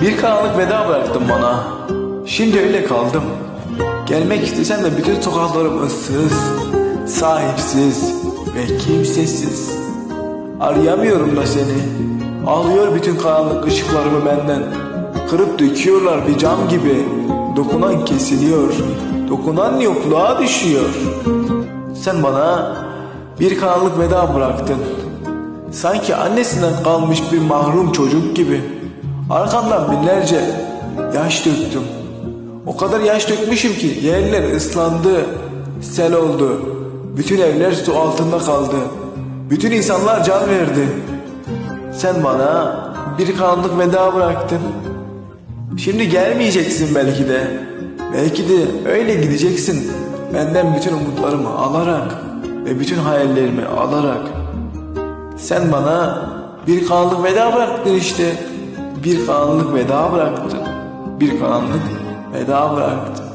Bir karanlık veda bıraktın bana. Şimdi öyle kaldım. Gelmek istesem de bütün sokaklarım ıssız, sahipsiz ve kimsesiz. Arayamıyorum da seni. Alıyor bütün karanlık ışıklarımı benden. Kırıp döküyorlar bir cam gibi. Dokunan kesiliyor. Dokunan yokluğa düşüyor. Sen bana bir karanlık veda bıraktın. Sanki annesinden kalmış bir mahrum çocuk gibi. Arkandan binlerce yaş döktüm. O kadar yaş dökmüşüm ki yerler ıslandı, sel oldu. Bütün evler su altında kaldı. Bütün insanlar can verdi. Sen bana bir karanlık veda bıraktın. Şimdi gelmeyeceksin belki de. Belki de öyle gideceksin. Benden bütün umutlarımı alarak ve bütün hayallerimi alarak. Sen bana bir karanlık veda bıraktın işte. Bir karanlık veda bıraktın. Bir karanlık veda bıraktın.